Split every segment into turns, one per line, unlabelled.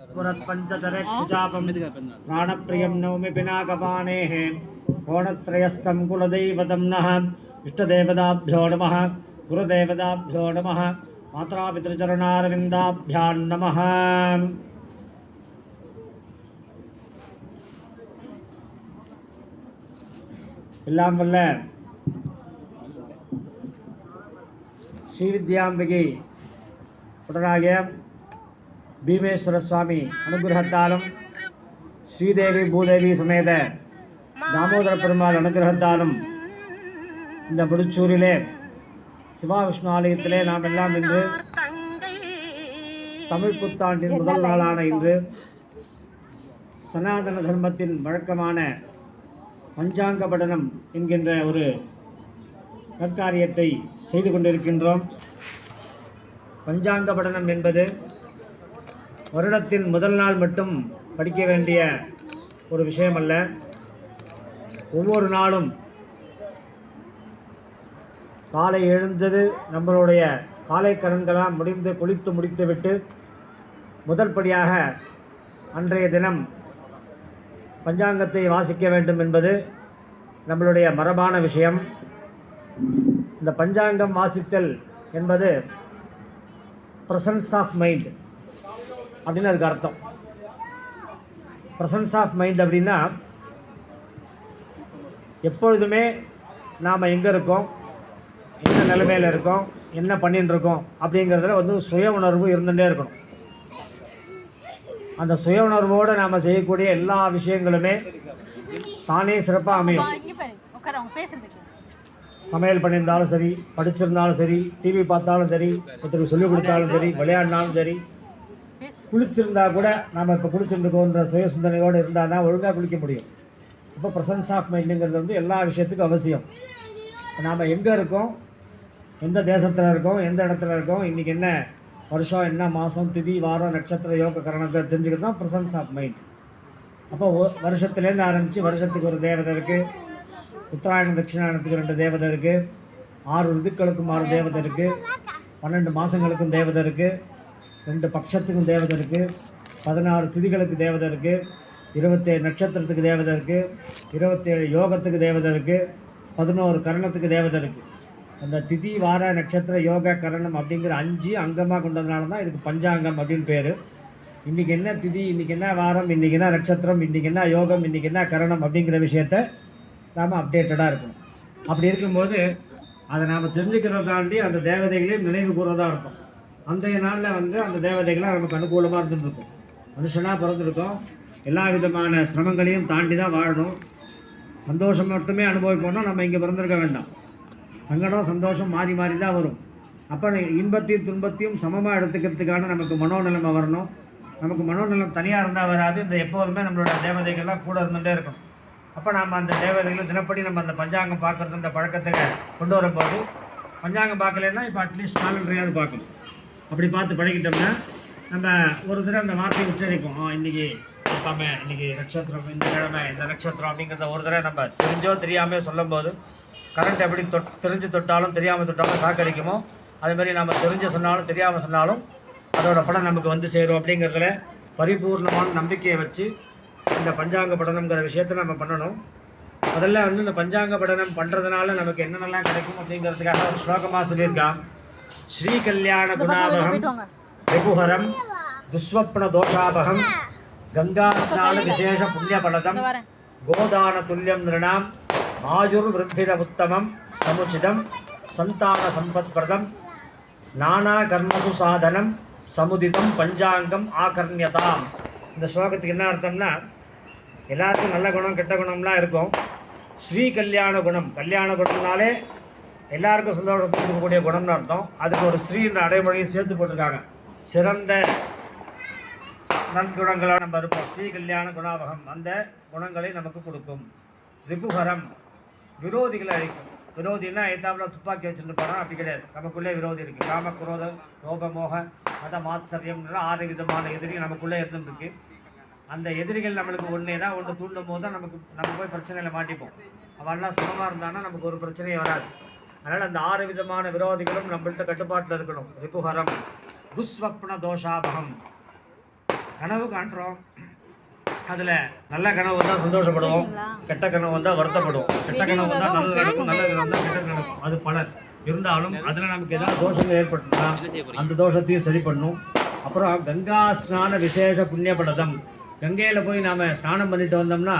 पुरत्पञ्चतरेक्षुचापं प्राणप्रियं नौमि पिनाकपाणेः कोणत्रयस्थं कुलदैवतं नः इष्टदेवताभ्यो नमः गुरुदेवताभ्यो नमः मात्रापितृचरणारविन्दाभ्यां नमः எல்லாம் வல்ல ஸ்ரீவித்யாம்பிகை உடனாகிய பீமேஸ்வர சுவாமி அனுகிரகத்தாலும் ஸ்ரீதேவி பூதேவி சமேத தாமோதர பெருமாள் அனுகிரகத்தாலும் இந்த முடிச்சூரிலே சிவா விஷ்ணு ஆலயத்திலே நாம் எல்லாம் இன்று தமிழ் புத்தாண்டின் முதல் நாளான இன்று சனாதன தர்மத்தின் வழக்கமான பஞ்சாங்க படனம் என்கின்ற ஒரு நற்காரியத்தை செய்து கொண்டிருக்கின்றோம். பஞ்சாங்க படனம் என்பது வருடத்தின் முதல் நாள் மட்டும் படிக்க வேண்டிய ஒரு விஷயம் அல்ல ஒவ்வொரு நாளும் காலை எழுந்தது நம்மளுடைய காலை கடன்களாக முடிந்து குளித்து முடித்துவிட்டு முதல் படியாக அன்றைய தினம் பஞ்சாங்கத்தை வாசிக்க வேண்டும் என்பது நம்மளுடைய மரபான விஷயம். இந்த பஞ்சாங்கம் வாசித்தல் என்பது ப்ரசன்ஸ் ஆஃப் மைண்ட் அப்படின்னு அதுக்கு அர்த்தம். ப்ரெசன்ஸ் ஆஃப் மைண்ட் அப்படின்னா எப்பொழுதுமே நாம் எங்கே இருக்கோம் என்ன நிலைமையில் இருக்கோம் என்ன பண்ணிட்டு இருக்கோம் அப்படிங்கிறதுல வந்து சுய உணர்வு இருந்துகிட்டே இருக்கணும். அந்த சுய உணர்வோடு நாம் செய்யக்கூடிய எல்லா விஷயங்களுமே தானே சிறப்பாக அமையும். சமையல் பண்ணியிருந்தாலும் சரி படிச்சிருந்தாலும் சரி டிவி பார்த்தாலும் சரி ஒருத்தருக்கு சொல்லிக் கொடுத்தாலும் சரி விளையாடினாலும் சரி குளிச்சிருந்தா கூட நாம் இப்போ குளிச்சுருக்கோன்ற சுய சிந்தனையோடு இருந்தால் தான் ஒழுங்காக குளிக்க முடியும். இப்போ ப்ரசன்ஸ் ஆஃப் மைண்டுங்கிறது வந்து எல்லா விஷயத்துக்கும் அவசியம். நாம் எங்கே இருக்கோம்? எந்த தேசத்தில் இருக்கோம்? எந்த இடத்துல இருக்கோம்? இன்றைக்கி என்ன வருஷம் என்ன மாதம் திதி வாரம் நட்சத்திர யோக கரணத்தை தெரிஞ்சுக்கிறது தான் ப்ரசன்ஸ் ஆஃப் மைண்ட் அப்போ வருஷத்துலேருந்து ஆரம்பித்து வருஷத்துக்கு ஒரு தேவதை இருக்குது உத்தராயணம் தட்சிணாயணத்துக்கு ரெண்டு தேவதை இருக்குது ஆறு ருதுக்களுக்கும் ஆறு தேவதை இருக்குது பன்னெண்டு மாதங்களுக்கும் தேவதை இருக்குது ரெண்டு பட்சத்துக்கும் தேவதை இருக்குது பதினாறு திதிகளுக்கு தேவதை இருக்குது இருபத்தேழு நட்சத்திரத்துக்கு தேவதை இருக்குது இருபத்தேழு யோகத்துக்கு தேவதை இருக்குது பதினோரு கரணத்துக்கு தேவதை இருக்குது அந்த திதி வார நட்சத்திர யோக கரணம் அப்படிங்கிற அஞ்சு அங்கமாக கொண்டதுனால தான் இதுக்கு பஞ்சாங்கம் அப்படின்னு பேர். இன்றைக்கி என்ன திதி இன்றைக்கி என்ன வாரம் இன்றைக்கி என்ன நட்சத்திரம் இன்றைக்கி என்ன யோகம் இன்றைக்கி என்ன கரணம் அப்படிங்கிற விஷயத்த நாம் அப்டேட்டடாக இருக்கணும். அப்படி இருக்கும்போது அதை நாம் தெரிஞ்சுக்கிறத தாண்டி அந்த தேவதைகளையும் நினைவு கூறதாக இருக்கும் அன்றைய நாளில் வந்து அந்த தேவதைகளாக நமக்கு அனுகூலமாக இருந்துருக்கும். மனுஷனாக பிறந்திருக்கோம். எல்லா விதமான சிரமங்களையும் தாண்டி தான் வாழணும். சந்தோஷம் மட்டுமே அனுபவிப்போம்னா நம்ம இங்கே பிறந்திருக்க வேண்டாம். சங்கடம் சந்தோஷம் மாறி மாறி தான் வரும். அப்போ இன்பத்தையும் துன்பத்தையும் சமமாக எடுத்துக்கிறதுக்கான நமக்கு மனோநிலைமை வரணும். நமக்கு மனோநிலம் தனியாக இருந்தால் வராது. இந்த எப்போதுமே நம்மளோட தேவதைகள்லாம் கூட இருந்துகிட்டே இருக்கும். அப்போ நம்ம அந்த தேவதைகளை தினப்படி நம்ம அந்த பஞ்சாங்கம் பார்க்குறதுன்ற பழக்கத்தை கொண்டு வரும்போது பஞ்சாங்கம் பார்க்கலன்னா இப்போ அட்லீஸ்ட் நாலு பார்க்கணும். அப்படி பார்த்து பழகிட்டோம்னா நம்ம ஒரு தடவை அந்த வார்த்தையை உச்சரிப்போம். இன்னைக்கு பார்க்காம இன்னைக்கு நட்சத்திரம் இந்த கிழமை இந்த நட்சத்திரம் அப்படிங்கிறத ஒரு தடவை நம்ம தெரிஞ்சோ தெரியாமையோ சொல்லும்போது கரண்ட் எப்படி தொட் தெரிஞ்சு தொட்டாலும் தெரியாமல் தொட்டாலும் சாக்கடிக்குமோ அதே மாதிரி நம்ம தெரிஞ்சு சொன்னாலும் தெரியாமல் சொன்னாலும் அதோட படம் நமக்கு வந்து சேரும் அப்படிங்கிறதுல பரிபூர்ணமான நம்பிக்கையை வச்சு இந்த பஞ்சாங்க படனம்ங்கிற விஷயத்த நம்ம பண்ணணும். முதல்ல வந்து இந்த பஞ்சாங்க படனம் பண்ணுறதுனால நமக்கு என்னென்னலாம் கிடைக்கும் அப்படிங்கிறதுக்காக ஒரு ஸ்லோகமாக சொல்லியிருக்கான். ஸ்ரீ கல்யாண குணாபகம்
போயிட்டு வாங்க
ரிபுஹரம் துஸ்வப்ன தோஷாபகம் கங்கா ஸ்நான விசேஷ புண்ணியபலதம்
இந்த வரேன்.
கோதான துல்லியம் நிருணாம் ஆயுர் விருத்தித உத்தமம் சமுச்சிதம் சந்தான சம்பத்பிரதம் நானா கர்மசு சாதனம் சமுதிதம் பஞ்சாங்கம் ஆகர்ணியதாம். இந்த ஸ்லோகத்துக்கு என்ன அர்த்தம்னா எல்லாருக்கும் நல்ல குணம் கெட்ட குணம்லாம் இருக்கும். ஸ்ரீ கல்யாண குணம் கல்யாண குணம்னாலே எல்லாருக்கும் சந்தோஷம் கொடுக்கக்கூடிய குணம்னு அர்த்தம். அதுக்கு ஒரு ஸ்ரீன்ற அடைமொழியும் சேர்த்து போட்டிருக்காங்க. சிறந்த நற்குணங்களாக நம்ம இருப்போம் ஸ்ரீ கல்யாண குணாபகம் அந்த குணங்களை நமக்கு கொடுக்கும். ரிபுகரம் விரோதிகளை அழிக்கும். விரோதினா எதாப்புல துப்பாக்கி வச்சுட்டு போனால் அப்படி கிடையாது. நமக்குள்ளே விரோதி இருக்கு. காம குரோத லோப மோக மத மாத்சரியம்ன்ற ஆறு விதமான எதிரி நமக்குள்ளே இருந்துருக்கு அந்த எதிரிகள் நம்மளுக்கு ஒன்றே தான் ஒன்று தூண்டும் போது தான் நமக்கு நம்ம போய் பிரச்சனையில் மாட்டிப்போம். அவெல்லாம் சுகமாக இருந்தான்னா நமக்கு ஒரு பிரச்சனையும் வராது. அதனால் அந்த ஆறு விதமான விரோதிகளும் நம்மள்ட்ட கட்டுப்பாட்டில் இருக்கணும். ரிபுகரம் துஸ்வப்ன தோஷாபகம். கனவு காண்றோம். அதில் நல்ல கனவு வந்தால் சந்தோஷப்படுவோம். கெட்ட கனவு வந்தால் வருத்தப்படுவோம். கெட்ட கனவு வந்தால் நல்லது நடக்கும் நல்லது வந்தால் கெட்டது நடக்கும். அது பலன். இருந்தாலும் அதில் நமக்கு ஏதாவது தோஷங்கள் ஏற்பட்டுனா அந்த தோஷத்தையும் சரி பண்ணும். அப்புறம் கங்கா ஸ்நான விசேஷ புண்ணிய பலதம் கங்கையில் போய் நாம் ஸ்நானம் பண்ணிட்டு வந்தோம்னா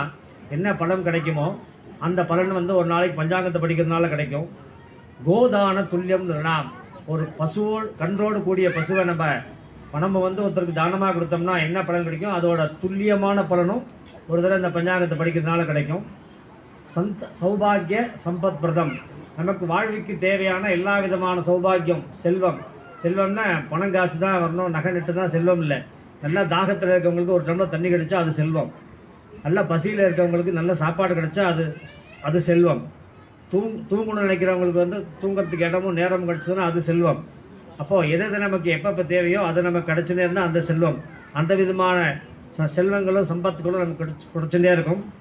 என்ன பலன் கிடைக்குமோ அந்த பலன் வந்து ஒரு நாளைக்கு பஞ்சாங்கத்தை படிக்கிறதுனால கிடைக்கும். கோதான துல்லியம் நாம் ஒரு பசுவோடு கன்றோடு கூடிய பசுவை நம்ம பணம் நம்ம வந்து ஒருத்தருக்கு தானமாக கொடுத்தோம்னா என்ன பலன் கிடைக்கும்? அதோட துல்லியமான பலனும் ஒரு தடவை இந்த பஞ்சாங்கத்தை படிக்கிறதுனால கிடைக்கும். சந்த சௌபாகிய சம்பத் பிரதம் நமக்கு வாழ்வுக்கு தேவையான எல்லா விதமான சௌபாகியம் செல்வம். செல்வம்னா பணம் காசு தான் வரணும் நகை நட்டு தான் செல்வம் இல்லை. நல்லா தாகத்தில் இருக்கவங்களுக்கு ஒரு டம்ளர் தண்ணி கிடைச்சா அது செல்வம். நல்ல பசியில் இருக்கவங்களுக்கு நல்ல சாப்பாடு கிடைச்சா அது அது செல்வம். தூங் தூங்கணும்னு நினைக்கிறவங்களுக்கு வந்து தூங்குறதுக்கு இடமும் நேரமும் கிடச்சதுன்னா அது செல்வம். அப்போது எது எது நமக்கு எப்பப்போ தேவையோ அது நமக்கு கிடைச்சுனே இருந்தால் அந்த செல்வம். அந்த விதமான ச- செல்வங்களும் சம்பத்துகளும் நமக்கு கிடச்சி கிடைச்சுட்டே இருக்கும்.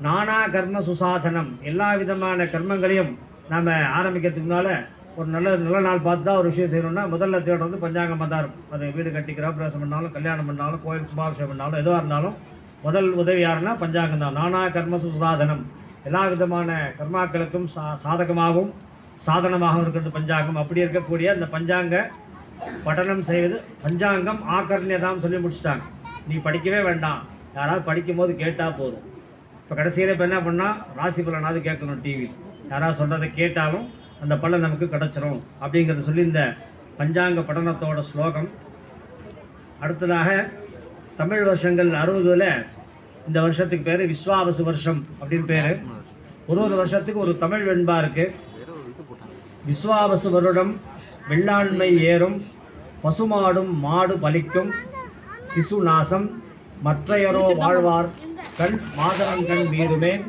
நானா கர்ம சுசாதனம். எல்லா விதமான கர்மங்களையும் நாம் ஆரம்பிக்கிறதுக்கு ஒரு நல்ல நல்ல நாள் பார்த்து தான் ஒரு விஷயம் செய்யணும்னா முதல்ல தேடுறது பஞ்சாங்கமாக தான் இருக்கும். அது வீடு கட்டி கிரகப்பிரவேசம் பண்ணாலும் கல்யாணம் பண்ணாலும் கோயில் கும்பாபிஷேகம் பண்ணாலும் எதுவாக இருந்தாலும் முதல் உதவி யாருன்னா பஞ்சாங்கம் தான். நானா கர்ம சுசாதனம். எல்லா விதமான கர்மாக்களுக்கும் சா சாதகமாகவும் சாதனமாகவும் இருக்கிறது பஞ்சாங்கம். அப்படி இருக்கக்கூடிய அந்த பஞ்சாங்க பட்டனம் செய்வது பஞ்சாங்கம் ஆக்கர்ணியதாம் சொல்லி முடிச்சிட்டாங்க. நீ படிக்கவே வேண்டாம். யாராவது படிக்கும் போது கேட்டால் போதும். இப்போ கடைசியில் இப்போ என்ன பண்ணால் ராசி பலனாவது கேட்கணும் டிவி யாராவது சொல்கிறத கேட்டாலும் அந்த பலன் நமக்கு கிடச்சிரும் அப்படிங்கிறத சொல்லி இந்த பஞ்சாங்க படனத்தோட ஸ்லோகம். அடுத்ததாக தமிழ் வருஷங்கள் அறுபதுல இந்த வருஷத்துக்கு பேர் விஸ்வாவசு வருஷம் அப்படின்னு பேர். ஒரு ஒரு வருஷத்துக்கு ஒரு தமிழ் வெண்பா இருக்கு. விஸ்வாவசு வருடம் வெள்ளாண்மை ஏறும் பசுமாடும் மாடு பலிக்கும் சிசு நாசம் மற்றையரோ வாழ்வார் கண் மாதவங்கண் வீடுமே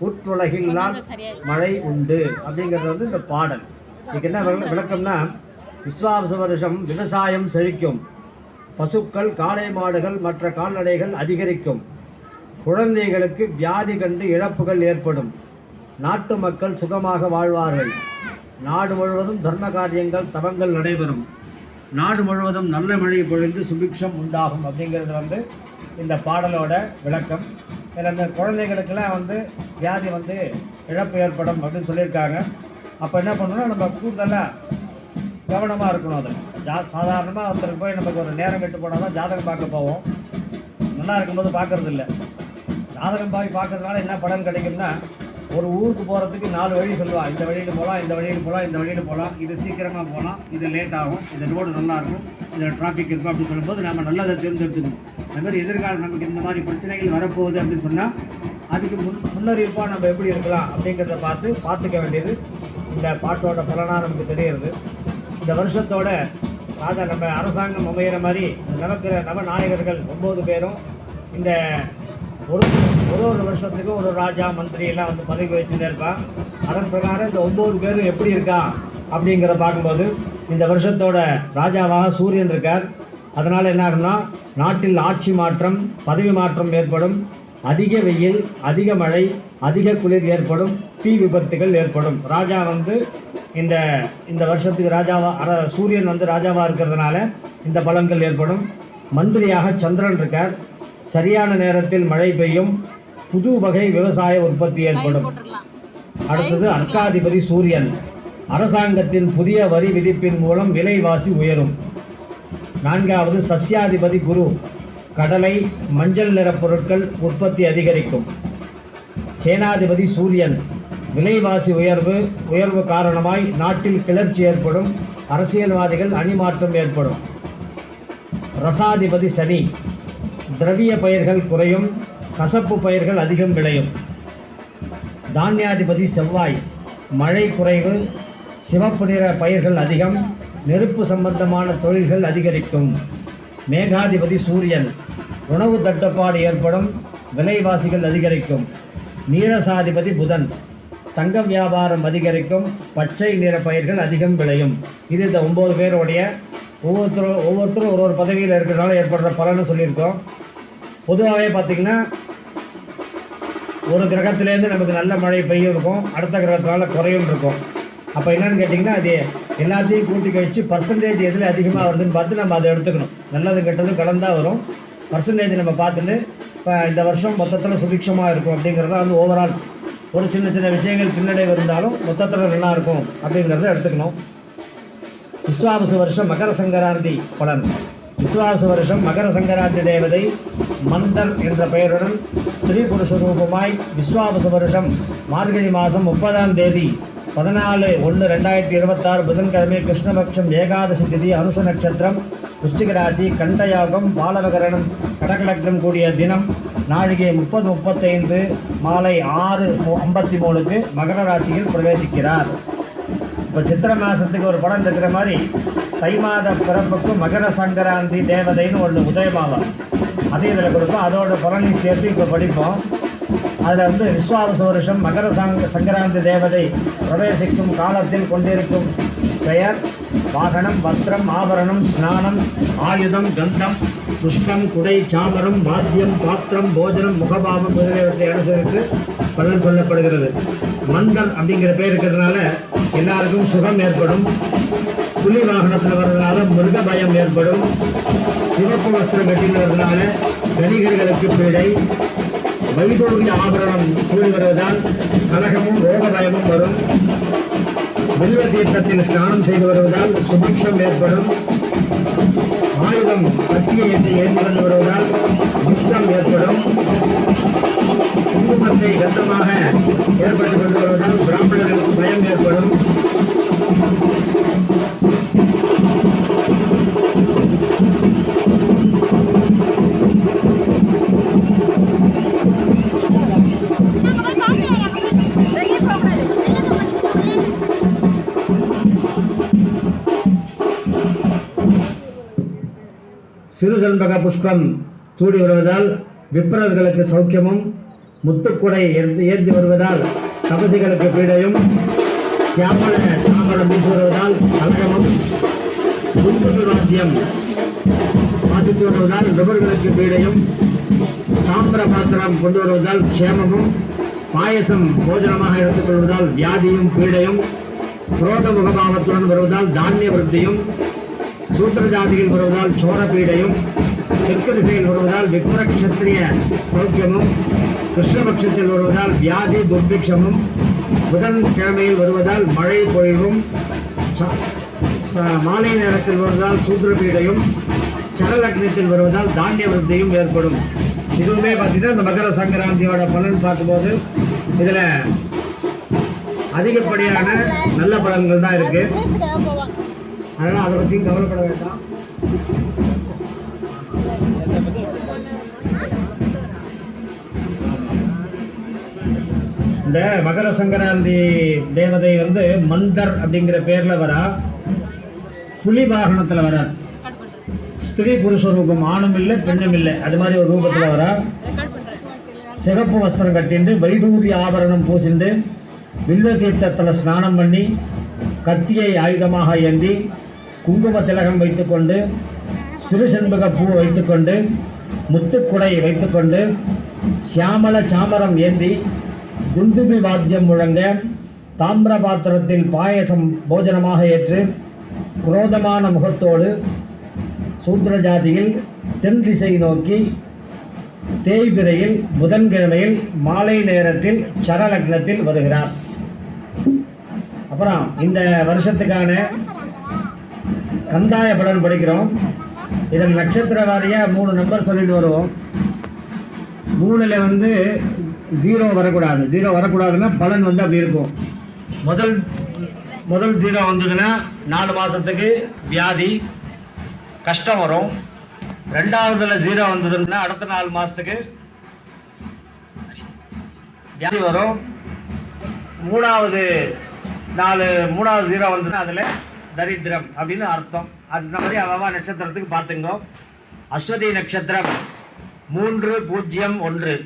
உற்றுலகில்லால் மழை உண்டு அப்படிங்கிறது வந்து இந்த பாடல். இதுக்கு என்ன விள- விளக்கம்னா விஸ்வாவச வருஷம் விவசாயம் செழிக்கும் பசுக்கள் காளை மாடுகள் மற்ற கால்நடைகள் அதிகரிக்கும். குழந்தைகளுக்கு வியாதி கண்டு இழப்புகள் ஏற்படும். நாட்டு மக்கள் சுகமாக வாழ்வார்கள். நாடு முழுவதும் தர்ம காரியங்கள் தவங்கள் நடைபெறும். நாடு முழுவதும் நல்ல மழை பொழிந்து சுபிக்ஷம் உண்டாகும் அப்படிங்கிறது வந்து இந்த பாடலோட விளக்கம். இதில் இந்த குழந்தைகளுக்கெல்லாம் வந்து வியாதி வந்து இழப்பு ஏற்படும் அப்படின்னு சொல்லியிருக்காங்க. அப்போ என்ன பண்ணணும்னா நம்ம கூடுதலாக கவனமாக இருக்கணும் அது. ஜா சாதாரணமாக ஒருத்தருக்கு போய் நமக்கு ஒரு நேரம் கெட்டு போனால் தான் ஜாதகம் பார்க்க போவோம். நல்லா இருக்கும்போது பார்க்கறது இல்ல ஜாதகம் பாவி பார்க்கறதுனால என்ன பலன் கிடைக்கும்னா ஒரு ஊருக்கு போகிறதுக்கு நாலு வழி சொல்லுவாள் இந்த வழியில் போகலாம் இந்த வழியில் போகலாம் இந்த வழியில் போகலாம் இது சீக்கிரமாக போகலாம் இது லேட் ஆகும். இந்த ரோடு நல்லாயிருக்கும் இதில் டிராஃபிக் இருக்கும் அப்படின்னு சொல்லும்போது நம்ம நல்லதை தேர்ந்தெடுத்துக்கணும். அதுமாதிரி எதிர்காலம் நமக்கு இந்த மாதிரி பிரச்சனைகள் வரப்போகுது அப்படின்னு சொன்னால் அதுக்கு முன் முன்னறிவிப்பாக நம்ம எப்படி இருக்கலாம் அப்படிங்கிறத பார்த்து பார்த்துக்க வேண்டியது இந்த பாட்டோட பலனாக நமக்கு தெரியுது இந்த வருஷத்தோட அதை நம்ம அரசாங்கம் அமைகிற மாதிரி நடக்கிற நவநாயகர்கள் ஒம்பது பேரும் இந்த ஒரு ஒரு ஒரு வருஷத்துக்கு ஒரு ராஜா மந்திரி எல்லாம் வந்து பதவி வச்சுட்டே இருப்பான். அதன் பிரகாரம் இந்த ஒன்பது பேரும் எப்படி இருக்கா அப்படிங்கிற பார்க்கும்போது இந்த வருஷத்தோட ராஜாவாக சூரியன் இருக்கார். அதனால் என்ன ஆகும்னா நாட்டில் ஆட்சி மாற்றம் பதவி மாற்றம் ஏற்படும். அதிக வெயில் அதிக மழை அதிக குளிர் ஏற்படும். தீ விபத்துகள் ஏற்படும். ராஜா வந்து இந்த இந்த வருஷத்துக்கு ராஜாவாக அர சூரியன் வந்து ராஜாவாக இருக்கிறதுனால இந்த பலன்கள் ஏற்படும். மந்திரியாக சந்திரன் இருக்கார். சரியான நேரத்தில் மழை பெய்யும். புது வகை விவசாய உற்பத்தி ஏற்படும். அடுத்தது அர்க்காதிபதி சூரியன். அரசாங்கத்தின் புதிய வரி விதிப்பின் மூலம் விலைவாசி உயரும். நான்காவது சஸ்யாதிபதி குரு. கடலை மஞ்சள் நிற பொருட்கள் உற்பத்தி அதிகரிக்கும். சேனாதிபதி சூரியன். விலைவாசி உயர்வு உயர்வு காரணமாய் நாட்டில் கிளர்ச்சி ஏற்படும். அரசியல்வாதிகள் அணிமாற்றம் ஏற்படும். ரசாதிபதி சனி. திரவிய பயிர்கள் குறையும். கசப்பு பயிர்கள் அதிகம் விளையும். தானியாதிபதி செவ்வாய் மழை குறைவு சிவப்பு நிற பயிர்கள் அதிகம் நெருப்பு சம்பந்தமான தொழில்கள் அதிகரிக்கும். மேகாதிபதி சூரியன் உணவு தட்டுப்பாடு ஏற்படும் விலைவாசிகள் அதிகரிக்கும். நீரசாதிபதி புதன் தங்கம் வியாபாரம் அதிகரிக்கும் பச்சை நிற பயிர்கள் அதிகம் விளையும். இது இந்த ஒம்பது பேருடைய ஒவ்வொருத்தரும் ஒவ்வொருத்தரும் ஒரு ஒரு பதவியில் இருக்கிறனால ஏற்படுற பலன்னு சொல்லியிருக்கோம். பொதுவாகவே பார்த்திங்கன்னா ஒரு கிரகத்திலேருந்து நமக்கு நல்ல மழை பெய்யும் இருக்கும் அடுத்த கிரகத்தினால குறையும் இருக்கும் அப்போ என்னன்னு கேட்டிங்கன்னா அது எல்லாத்தையும் கூட்டி கழிச்சு பர்சன்டேஜ் எதில் அதிகமாக வருதுன்னு பார்த்து நம்ம அதை எடுத்துக்கணும். நல்லது கெட்டதும் கலந்தா வரும். பர்சன்டேஜ் நம்ம பார்த்துட்டு இப்போ இந்த வருஷம் மொத்தத்தில் சுபிக்ஷமாக இருக்கும் அப்படிங்கிறத வந்து ஓவரால் ஒரு சின்ன சின்ன விஷயங்கள் பின்னடைவு இருந்தாலும் மொத்தத்தில் நல்லா இருக்கும் அப்படிங்கிறத எடுத்துக்கணும். விஸ்வாவசு வருஷம் மகர சங்கராந்தி பலன். விசுவாச வருஷம் மகர சங்கராந்தி தேவதை மந்தர் என்ற பெயருடன் ஸ்திரீ புருஷ ரூபமாய் விஸ்வாபச வருஷம் மார்கழி மாதம் முப்பதாம் தேதி பதினாலு ஒன்று ரெண்டாயிரத்தி இருபத்தாறு புதன்கிழமை கிருஷ்ணபக்ஷம் ஏகாதசி திதி அனுச நட்சத்திரம் விருச்சிக ராசி கண்டயாகம் பாலவகரணம் கடகலக்னம் கூடிய தினம் நாழிகை முப்பது முப்பத்தைந்து மாலை ஆறு ஐம்பத்தி மூணுக்கு மகர ராசியில் பிரவேசிக்கிறார். இப்போ சித்திரை மாதத்துக்கு ஒரு படம் இருக்கிற மாதிரி தை மாத பிறப்புக்கும் மகர சங்கராந்தி தேவதைன்னு ஒன்று உதயமாகும் அதே இதில் கொடுப்போம். அதோட பலனையும் சேர்த்து இப்போ படிப்போம். அதில் வந்து விஸ்வாவச வருஷம் மகர சங்க சங்கராந்தி தேவதை பிரவேசிக்கும் காலத்தில் கொண்டிருக்கும் பெயர் வாகனம் வஸ்திரம் ஆபரணம் ஸ்நானம் ஆயுதம் கந்தம் புஷ்பம் குடை சாமரம் வாத்தியம் பாத்திரம் போஜனம் முகபாவம் முதலியவற்றை அனுசரித்து பலன் சொல்லப்படுகிறது. மந்தம் அப்படிங்கிற பேர் இருக்கிறதுனால எல்லாருக்கும் சுகம் ஏற்படும். புலி வாகனத்தில் வர்றதுனால மிருக பயம் ஏற்படும். சிவப்பு வஸ்திரம் கட்டினதுனால தனிகர்களுக்கு பீடை. வைடூரிய ஆபரணம் கூடி வருவதால் கலகமும் ரோக பயமும் வரும். வில்வ தீர்த்தத்தில் ஸ்நானம் செய்து வருவதால் சுபிக்ஷம் ஏற்படும். ஆயுதம் கத்தியை ஏற்றி ஏந்தி வந்து வருவதால் யுத்தம் ஏற்படும். குங்குமத்தை கந்தமாக ஏற்படுத்திக் கொண்டு வருவதால் பிராமணர்களுக்கு பயம் ஏற்படும் சிறு செண்பக புஷ்பம் சூடி வருவதால் விப்ரர்களுக்கு சௌக்கியமும் முத்துக்குடை ஏந்தி வருவதால் தபசிகளுக்கு பீடையும் சியாமல சாமரம் வீசி வருவதால் கலகமும் குங்கும வாத்தியம் வாசித்து வருவதால் நபர்களுக்கு பீடையும் தாமிர பாத்திரம் கொண்டு வருவதால் க்ஷேமமும் பாயசம் போஜனமாக எடுத்துக்கொள்வதால் வியாதியும் பீடையும் புரோத முகபாவத்துடன் வருவதால் தானிய விருத்தியும் சூத்திர ஜாதியில் வருவதால் சோர பீடையும் தெற்கு திசையில் வருவதால் விக்ரக்ஷத்திரிய சௌக்கியமும் கிருஷ்ணபட்சத்தில் வருவதால் வியாதி துர்பிக்ஷமும் புதன் கிழமையில் வருவதால் மழை பொழிவும் மாலை நேரத்தில் வருவதால் சூத்திரபீடையும் சரலக்னத்தில் வருவதால் தானிய விருத்தியும் ஏற்படும். இதுவுமே பார்த்தீங்கன்னா இந்த மகர சங்கராந்தியோட பலன் பார்க்கும்போது இதில் அதிகப்படியான நல்ல பலன்கள் தான் இருக்குது அதனால் அதை பற்றியும் கவலைப்பட வேண்டாம். இந்த மகர சங்கராந்தி தேவதை வந்து மந்தர் அப்படிங்கிற பேர்ல வரா. புலி வாகனத்துல வரார் ஸ்திரீ புருஷ ரூபம் ஆணும் இல்லை பெண்ணும் இல்லை. அது மாதிரி ஒரு ரூபத்துல வரா. சிகப்பு வஸ்திரம் கட்டிண்டு வைடூரிய ஆபரணம் பூசிண்டு வில்வ தீர்த்தத்தில் ஸ்நானம் பண்ணி கத்தியை ஆயுதமாக ஏந்தி குங்கும திலகம் வைத்துக்கொண்டு சிறு செண்பக பூ வைத்துக்கொண்டு முத்துக்குடை வைத்துக்கொண்டு சியாமல சாமரம் ஏந்தி துந்துபி வாத்தியம் முழங்க தாமிர பாத்திரத்தில் பாயசம் போஜனமாக ஏற்று குரோதமான முகத்தோடு சூத்திர ஜாதியில் தென் திசை நோக்கி தேய்பிரையில் புதன்கிழமையில் மாலை நேரத்தில் சரலக்னத்தில் வருகிறார். அப்புறம் இந்த வருஷத்துக்கான கந்தாய பலன் படிக்கிறோம். இதன் நட்சத்திர வாரியா மூணு நம்பர் சொல்லிட்டு வருவோம். மூணில் வந்து ஜீரோ வரக்கூடாது. ஜீரோ வரக்கூடாதுன்னா பலன் வந்து அப்படி இருக்கும். முதல் முதல் ஜீரோ வந்ததுன்னா நாலு மாதத்துக்கு வியாதி கஷ்டம் வரும். ரெண்டாவதுல ஜீரோ வந்ததுன்னா அடுத்த நாலு மாதத்துக்கு வியாதி வரும். மூணாவது நாலு மூணாவது ஜீரோ வந்ததுன்னா அதில் தரித்திரம் அப்படின்னு அர்த்தம். அந்த மாதிரி அவ்வளவா நட்சத்திரத்துக்கு பார்த்துங்க அஸ்வதி நட்சத்திரம். மூன்று பூஜ்ஜியம் ஒன்று.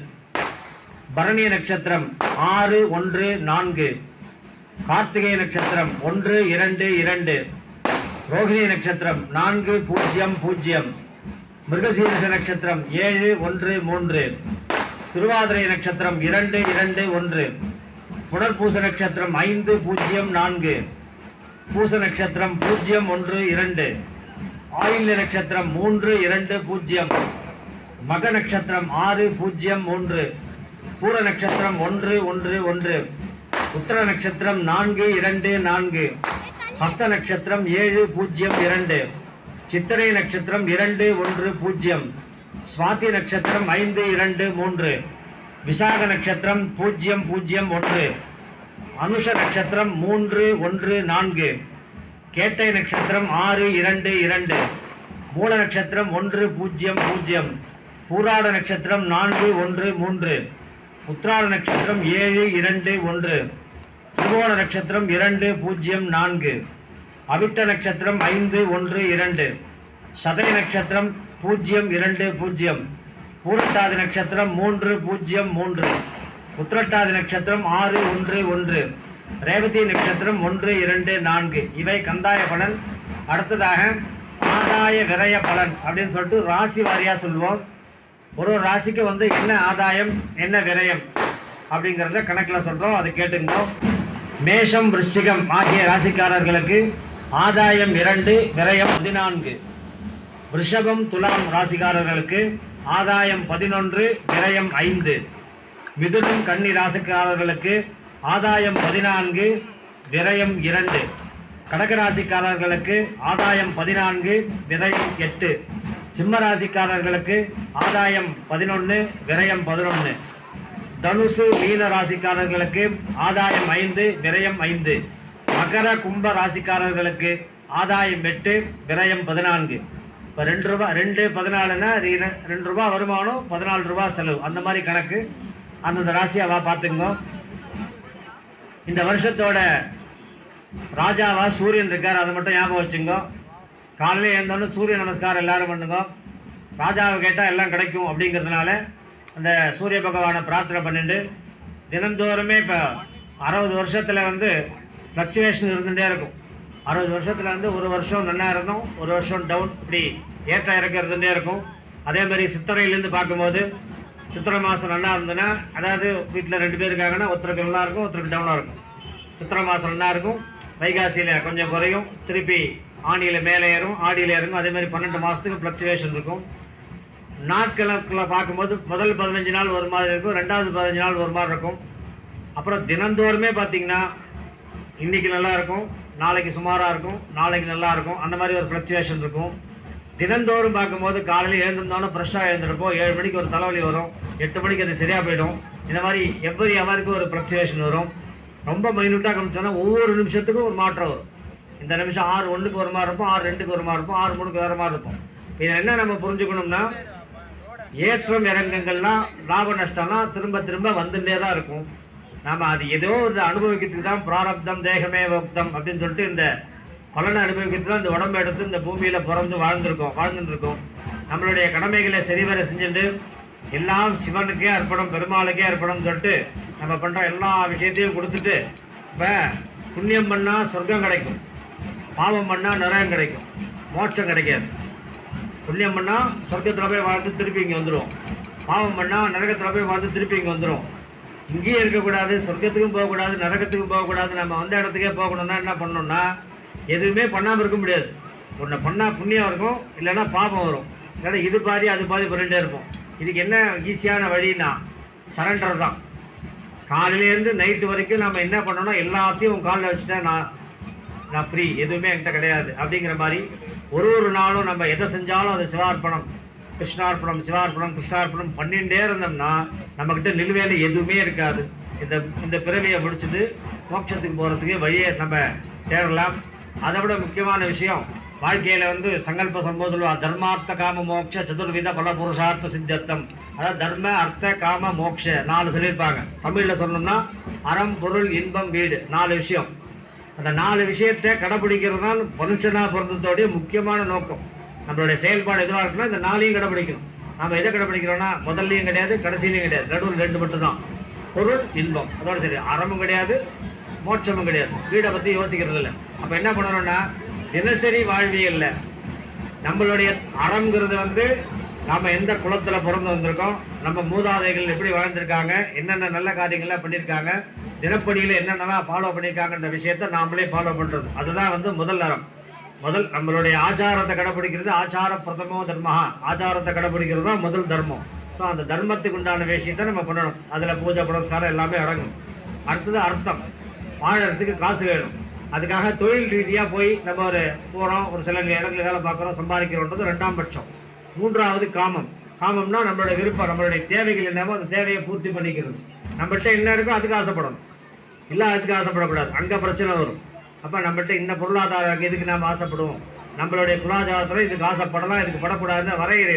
பரணி நட்சத்திரம் ஆறு ஒன்று நான்கு. கார்த்திகை நட்சத்திரம் ஒன்று இரண்டு இரண்டு. ரோகிணி நட்சத்திரம் நான்கு பூஜ்ஜியம் பூஜ்ஜியம் மிருகசீரிஷ நட்சத்திரம் ஏழு ஒன்று மூன்று. திருவாதிரை நட்சத்திரம் இரண்டு இரண்டு ஒன்று. புனர்பூச நட்சத்திரம் ஐந்து பூஜ்ஜியம் நான்கு. பூச நட்சத்திரம் பூஜ்ஜியம் ஒன்று இரண்டு. ஆயுள்ய நட்சத்திரம் மூன்று இரண்டு பூஜ்ஜியம் மக நட்சத்திரம் ஆறு பூஜ்ஜியம் ஒன்று பூர நட்சத்திரம் ஒன்று ஒன்று ஒன்று உத்தர நட்சத்திரம் நான்கு இரண்டு நான்கு ஹஸ்த நட்சத்திரம் ஏழு பூஜ்ஜியம் இரண்டு சித்திரை நட்சத்திரம் இரண்டு ஒன்று பூஜ்ஜியம் சுவாதி நட்சத்திரம் ஐந்து இரண்டு மூன்று விசாக நட்சத்திரம் பூஜ்ஜியம் பூஜ்ஜியம் ஒன்று அனுஷ நட்சத்திரம் மூன்று ஒன்று நான்கு கேட்டை நட்சத்திரம் ஆறு இரண்டு இரண்டு மூல நட்சத்திரம் ஒன்று பூஜ்ஜியம் பூஜ்ஜியம் பூராட நட்சத்திரம் நான்கு ஒன்று மூன்று. உத்திராட நட்சத்திரம் ஏழு இரண்டு ஒன்று. திருவோண நட்சத்திரம் இரண்டு பூஜ்ஜியம் நான்கு. அவிட்ட நட்சத்திரம் ஐந்து ஒன்று இரண்டு. சதய நட்சத்திரம் பூஜ்ஜியம் இரண்டு பூஜ்ஜியம். பூரட்டாதி நட்சத்திரம் மூன்று பூஜ்ஜியம் மூன்று. உத்திரட்டாதி நட்சத்திரம் ஆறு ஒன்று ஒன்று. ரேவதி நட்சத்திரம் ஒன்று இரண்டு நான்கு. இவை கந்தாய பலன். அடுத்ததாக ஆதாய விரய பலன் அப்படின்னு சொல்லிட்டு ராசி வாரியா சொல்லுவோம். ஒரு ஒரு ராசிக்கு வந்து என்ன ஆதாயம் என்ன விரயம் அப்படிங்கிறத கணக்கில் சொல்கிறோம் அதை கேட்டுங்க மேஷம் விருச்சிகம் ஆகிய ராசிக்காரர்களுக்கு ஆதாயம் இரண்டு விரயம் பதினான்கு. ரிஷபம் துலாம் ராசிக்காரர்களுக்கு ஆதாயம் பதினொன்று விரயம் ஐந்து. மிதுனம் கன்னி ராசிக்காரர்களுக்கு ஆதாயம் பதினான்கு விரயம் இரண்டு. கடக ராசிக்காரர்களுக்கு ஆதாயம் பதினான்கு விரயம் எட்டு. சிம்ம ராசிக்காரர்களுக்கு ஆதாயம் பதினொன்று விரயம் பதினொன்று தனுசு மீன ராசிக்காரர்களுக்கு ஆதாயம் ஐந்து விரயம் ஐந்து. மகர கும்ப ராசிக்காரர்களுக்கு ஆதாயம் எட்டு விரயம் பதினான்கு. இப்போ ரெண்டு ரூபா ரெண்டு பதினாலுன்னா ரெண்டு ரூபா வருமானம் பதினாலு ரூபா செலவு. அந்த மாதிரி கணக்கு அந்தந்த ராசியாவா பார்த்துங்க இந்த வருஷத்தோட ராஜாவா சூரியன் இருக்கார் அதை மட்டும் ஞாபகம் வச்சுங்க. காலையில் எழுந்தோடனே சூரிய நமஸ்காரம் எல்லாரும் பண்ணுங்க. ராஜாவை கேட்டால் எல்லாம் கிடைக்கும் அப்படிங்கிறதுனால அந்த சூரிய பகவானை பிரார்த்தனை பண்ணிட்டு தினந்தோறுமே இப்போ அறுபது வருஷத்தில் வந்து ஃப்ளக்சுவேஷன் இருந்துகிட்டே இருக்கும். அறுபது வருஷத்தில் வந்து ஒரு வருஷம் நல்லா இருந்தோம் ஒரு வருஷம் டவுன் இப்படி ஏற்ற இறக்கம் இருந்துகிட்டே இருக்கும். அதே மாதிரி சித்திரையிலேருந்து பார்க்கும்போது சித்திரை மாதம் நல்லா இருந்ததுன்னா அதாவது வீட்டில் ரெண்டு பேர் இருக்காங்கன்னா ஒருத்தருக்கு நல்லா இருக்கும் ஒருத்தருக்கு டவுனாக இருக்கும். சித்திரை மாதம் நல்லா இருக்கும் வைகாசியில் கொஞ்சம் குறையும் திருப்பி ஆணியில் மேலே ஏறும் ஆடியில் ஏறும். அதே மாதிரி பன்னெண்டு மாதத்துக்கு ஃப்ளக்சுவேஷன் இருக்கும். நாட்கணக்கில் பார்க்கும்போது முதல் பதினஞ்சு நாள் ஒரு மாதிரி இருக்கும் ரெண்டாவது பதினஞ்சு நாள் ஒரு மாதிரி இருக்கும். அப்புறம் தினந்தோறுமே பார்த்தீங்கன்னா இன்னைக்கு நல்லா இருக்கும் நாளைக்கு சுமாராக இருக்கும் நாளைக்கு நல்லா இருக்கும். அந்த மாதிரி ஒரு ஃப்ளக்சுவேஷன் இருக்கும். தினந்தோறும் பார்க்கும்போது காலையில் எழுந்திருந்தோன்னா ஃப்ரெஷ்ஷாக எழுந்திருப்போம். ஏழு மணிக்கு ஒரு தலைவலி வரும் எட்டு மணிக்கு அது சரியாக போயிடும். இந்த மாதிரி எவ்வரி அவருக்கு ஒரு ஃப்ளக்சுவேஷன் வரும். ரொம்ப மைன்யூட்டாக கமிச்சோன்னா ஒவ்வொரு நிமிஷத்துக்கும் ஒரு மாற்றம் வரும். இந்த நிமிஷம் ஆறு ஒன்றுக்கு ஒரு மாதிரி இருப்போம் ஆறு ரெண்டுக்கு ஒரு மாதிரி இருப்போம் ஆறு மூணுக்கு வேறு மாதிரி இருப்போம். இதில் என்ன நம்ம புரிஞ்சுக்கணும்னா ஏற்றம் இறங்கங்கள்லாம் லாப நஷ்டம்லாம் திரும்ப திரும்ப வந்துட்டே தான் இருக்கும். நாம் அது ஏதோ ஒரு அனுபவிக்கிறதுக்கு தான் பிராரப்தம் தேகமே வக்தம் அப்படின்னு சொல்லிட்டு இந்த பலனை அனுபவிக்கிறதுக்கு தான் இந்த உடம்பை எடுத்து இந்த பூமியில் பிறந்து வாழ்ந்துருக்கோம் வாழ்ந்துருக்கோம் நம்மளுடைய கடமைகளை சரிவர செஞ்சுட்டு எல்லாம் சிவனுக்கே அர்ப்பணம் பெருமாளுக்கே அர்ப்பணம் சொல்லிட்டு நம்ம பண்ணுற எல்லா விஷயத்தையும் கொடுத்துட்டு இப்போ புண்ணியம் பண்ணால் சொர்க்கம் கிடைக்கும். பாவம் பண்ணால் நரகம் கிடைக்கும். மோட்சம் கிடைக்காது. புண்ணியம் பண்ணால் சொர்க்கத்தில் போய் வாழ்ந்து திருப்பி இங்கே வந்துடும் பாவம் பண்ணால் நரகத்தில் போய் வாழ்ந்து திருப்பி இங்கே வந்துடும் இங்கேயும் இருக்கக்கூடாது சொர்க்கத்துக்கும் போகக்கூடாது நரகத்துக்கும் போகக்கூடாது. நம்ம வந்த இடத்துக்கே போகணும்னா என்ன பண்ணணும்னா எதுவுமே பண்ணாமல் இருக்க முடியாது. ஒன்று பண்ணால் புண்ணியம் இருக்கும் இல்லைன்னா பாபம் வரும். இல்லைன்னா இது பாதி அது பாதி பண்ணிகிட்டே இருப்போம் இதுக்கு என்ன ஈஸியான வழின்னா சரண்டர் தான். காலையிலேருந்து நைட்டு வரைக்கும் நம்ம என்ன பண்ணணும் எல்லாத்தையும் உன் காலில் வச்சுட்டா நான் நான் ஃப்ரீ எதுவுமே என்கிட்ட கிடையாது. அப்படிங்கிற மாதிரி ஒரு ஒரு நாளும் நம்ம எதை செஞ்சாலும் அது சிவார்ப்பணம். கிருஷ்ணார்ப்பணம் சிவார்ப்பணம் கிருஷ்ணார்ப்பணம் பண்ணிகிட்டே இருந்தோம்னா நம்மக்கிட்ட நிலுவையில் எதுவுமே இருக்காது. இந்த இந்த பிறவியை முடிச்சுட்டு மோட்சத்துக்கு போகிறதுக்கு வழியை நம்ம தேடலாம். அதை விட முக்கியமான விஷயம் வாழ்க்கையில் வந்து சங்கல்ப சம்போது தர்மார்த்த காம மோட்ச சதுர்வித பல புருஷார்த்த சித்தத்தம் அதாவது தர்ம அர்த்த காம மோட்ச நாலு சொல்லியிருப்பாங்க. தமிழில் சொன்னோம்னா அறம் பொருள் இன்பம் வீடு நாலு விஷயம். அந்த நாலு விஷயத்தை கடைபிடிக்கிறது தான் மனுஷனாக பிறந்ததோடைய முக்கியமான நோக்கம். நம்மளுடைய செயல்பாடு எதுவாக இருக்குன்னா இந்த நாளையும் கடைபிடிக்கணும். நம்ம எதை கடைபிடிக்கிறோம்னா முதல்லையும் கிடையாது கடைசியிலையும் கிடையாது. நடுவில் ரெண்டு மட்டும் தான் பொருள் இன்பம். அதோட சரி அறமும் கிடையாது மோட்சமும் கிடையாது. வீடை பற்றி யோசிக்கிறது இல்லை. அப்போ என்ன பண்ணணும்னா தினசரி வாழ்வியல்ல நம்மளுடைய அறம்ங்கிறது வந்து நாம் எந்த குளத்தில் பிறந்து வந்திருக்கோம்? நம்ம மூதாதைகள் எப்படி வாழ்ந்திருக்காங்க? என்னென்ன நல்ல காரியங்கள்லாம் பண்ணியிருக்காங்க? தினப்படியில் என்னென்னலாம் ஃபாலோ பண்ணியிருக்காங்கன்ற விஷயத்த நாமளே ஃபாலோ பண்ணுறது அதுதான் வந்து முதல் அறம். முதல் நம்மளுடைய ஆச்சாரத்தை கடைபிடிக்கிறது ஆச்சார பிரதமோ தர்மஹா. ஆச்சாரத்தை கடைபிடிக்கிறது தான் முதல் தர்மம். ஸோ அந்த தர்மத்துக்கு உண்டான விஷயத்தை நம்ம பண்ணணும். அதில் பூஜை புரஸ்காரம் எல்லாமே அடங்கும். அடுத்தது அர்த்தம். வாழறதுக்கு காசு வேணும். அதுக்காக தொழில் ரீதியாக போய் நம்ம ஒரு போகிறோம் ஒரு சில இடங்களில் வேலை பார்க்குறோம் சம்பாதிக்கிறோன்றது ரெண்டாம் பட்சம். மூன்றாவது காமம். காமம்னா நம்மளோட விருப்பம் நம்மளுடைய தேவைகள் என்னவோ அந்த தேவையை பூர்த்தி பண்ணிக்கிறது. நம்மகிட்ட என்ன இருக்கோ அதுக்கு ஆசைப்படணும். இல்லை அதுக்கு ஆசைப்படக்கூடாது. அங்கே பிரச்சனை வரும். அப்போ நம்மகிட்ட இந்த பொருளாதார எதுக்கு நாம் ஆசைப்படுவோம். நம்மளுடைய குலாச்சாரத்தில் இதுக்கு ஆசைப்படலாம் இதுக்கு படக்கூடாதுன்னு வரையறை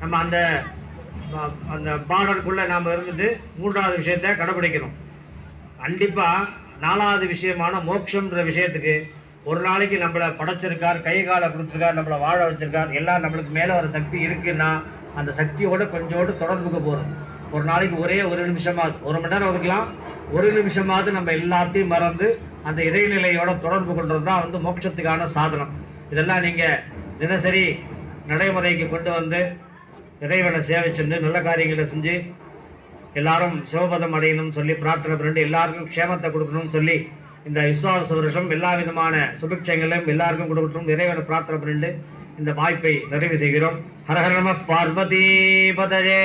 நம்ம அந்த அந்த பார்டருக்குள்ளே நாம் இருந்துட்டு மூன்றாவது விஷயத்தை கடைபிடிக்கணும். கண்டிப்பாக நாலாவது விஷயமான மோட்சம்ன்ற விஷயத்துக்கு ஒரு நாளைக்கு நம்மளை படைச்சிருக்கார் கை காலை கொடுத்துருக்கார் நம்மளை வாழ வச்சிருக்கார் எல்லாம் நம்மளுக்கு மேலே ஒரு சக்தி இருக்குன்னா அந்த சக்தியோட கொஞ்சோடு தொடர்புக்கு போகிறது ஒரு நாளைக்கு ஒரே ஒரு நிமிஷமாவது ஒரு மணி நேரம் ஒதுக்கலாம். ஒரு நிமிஷமாவது நம்ம எல்லாத்தையும் மறந்து அந்த இறைநிலையோட தொடர்பு கொண்டது தான் வந்து மோட்சத்துக்கான சாதனம். இதெல்லாம் நீங்கள் தினசரி நடைமுறைக்கு கொண்டு வந்து இறைவனை சேவிச்சுண்டு நல்ல காரியங்களை செஞ்சு எல்லாரும் சிவபதம் அடையணும்னு சொல்லி பிரார்த்தனை பண்ணிட்டு எல்லாருக்கும் க்ஷேமத்தை கொடுக்கணும்னு சொல்லி இந்த விஸ்வாச வருஷம் எல்லா விதமான சுபிக்ஷங்களையும் எல்லாருக்கும் கொடுக்கட்டும். இறைவனை பிரார்த்தனை பண்ணிட்டு இந்த வாய்ப்பை நிறைவு செய்கிறோம். ஹரஹர நம பார்வதி பதஜே.